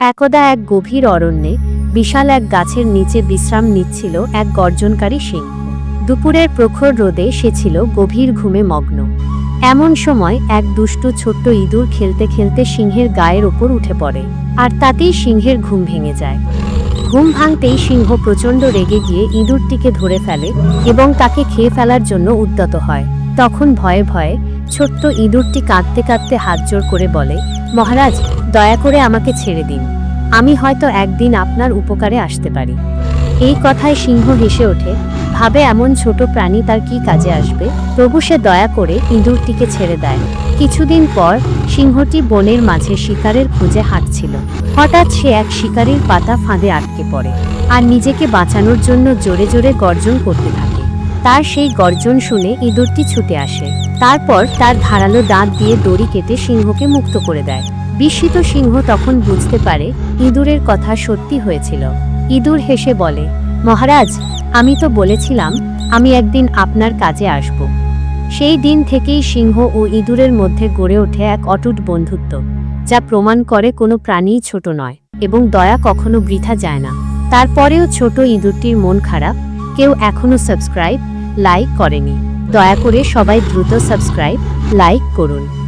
একদা এক গভীর অরণ্যে বিশাল এক গাছের নিচে বিশ্রাম নিচ্ছিল এক গর্জনকারী সিংহ। দুপুরের প্রখর রোদে সে ছিল গভীর ঘুমে মগ্ন। এমন সময় এক দুষ্টু ছোট্ট ইঁদুর খেলতে খেলতে সিংহের গায়ের ওপর উঠে পড়ে, আর তাতেই সিংহের ঘুম ভেঙে যায়। ঘুম ভাঙতেই সিংহ প্রচণ্ড রেগে গিয়ে ইঁদুরটিকে ধরে ফেলে এবং তাকে খেয়ে ফেলার জন্য উদ্যত হয়। তখন ভয়ে ভয়ে ছোট্ট ইঁদুরটি কাঁদতে কাঁদতে হাত জোর করে বলে, মহারাজ, দয়া করে আমাকে ছেড়ে দিন। আমি হয়তো একদিন আপনার উপকারে আসতে পারি। এই কথায় সিংহ হেসে ওঠে, ভাবে এমন ছোট প্রাণী তার কি কাজে আসবে? তবু সে দয়া করে ইঁদুরটিকে ছেড়ে দেয়। কিছুদিন পর সিংহটি বনের মাঝে শিকারের খুঁজে হাঁটছিল। হঠাৎ সে এক শিকারীর পাতা ফাঁদে আটকে পড়ে। আর নিজেকে বাঁচানোর জন্য জোরে জোরে গর্জন করতে থাকে। তার সেই গর্জন শুনে ইঁদুরটি ছুটে আসে। তারপর তার ধারালো দাঁত দিয়ে দড়ি কেটে সিংহকে মুক্ত করে দেয়। বিস্মিত সিংহ তখন বুঝতে পারে ইঁদুরের কথা সত্যি হয়েছিল। ইঁদুর হেসে বলে, মহারাজ, আমি তো বলেছিলাম, আমি একদিন আপনার কাজে আসব। সেই দিন থেকেই সিংহ ও ইঁদুরের মধ্যে গড়ে ওঠে এক অটুট বন্ধুত্ব, যা প্রমাণ করে কোনো প্রাণীই ছোট নয় এবং দয়া কখনো বৃথা যায় না। তারপরেও ছোট ইঁদুরটির মন খারাপ, কেউ এখনও সাবস্ক্রাইব লাইক করেনি। দয়া করে সবাই দ্রুত সাবস্ক্রাইব লাইক করুন।